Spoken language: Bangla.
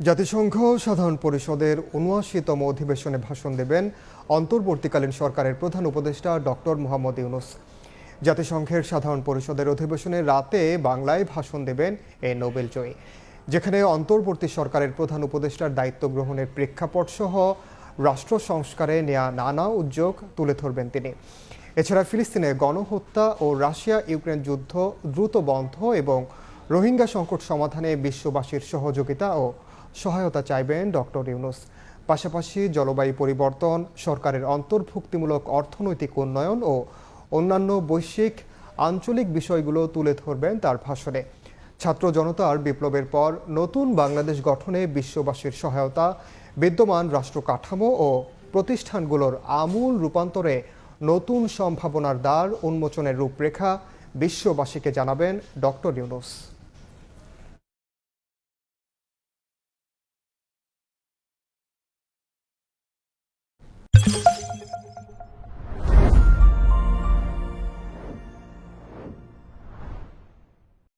জাতিসংঘ সাধারণ পরিষদের উনআশিতম অধিবেশনে ভাষণ দেবেন অন্তর্বর্তীকালীন সরকারের প্রধান উপদেষ্টা ডক্টর মোহাম্মদ ইউনুস। জাতিসংঘের সাধারণ পরিষদের অধিবেশনে রাতে বাংলায় ভাষণ দেবেন এ নোবেল জয়ী, যেখানে অন্তর্বর্তী সরকারের প্রধান উপদেষ্টার দায়িত্ব গ্রহণের প্রেক্ষাপট সহ রাষ্ট্র সংস্কারে নেয়া নানা উদ্যোগ তুলে ধরবেন তিনি। এছাড়া ফিলিস্তিনে গণহত্যা ও রাশিয়া ইউক্রেন যুদ্ধ দ্রুত বন্ধ এবং রোহিঙ্গা সংকট সমাধানে বিশ্ববাসীর সহযোগিতা ও সহায়তা চাইবেন ডক্টর ইউনুস। পাশাপাশি জলবায়ু পরিবর্তন, সরকারের অন্তর্ভুক্তিমূলক অর্থনৈতিক উন্নয়ন ও অন্যান্য বৈশ্বিক আঞ্চলিক বিষয়গুলো তুলে ধরবেন তার ভাষণে। ছাত্র জনতার বিপ্লবের পর নতুন বাংলাদেশ গঠনে বিশ্ববাসীর সহায়তা, বিদ্যমান রাষ্ট্র কাঠামো ও প্রতিষ্ঠানগুলোর আমূল রূপান্তরে নতুন সম্ভাবনার দ্বার উন্মোচনের রূপরেখা বিশ্ববাসীকে জানাবেন ডক্টর ইউনুস।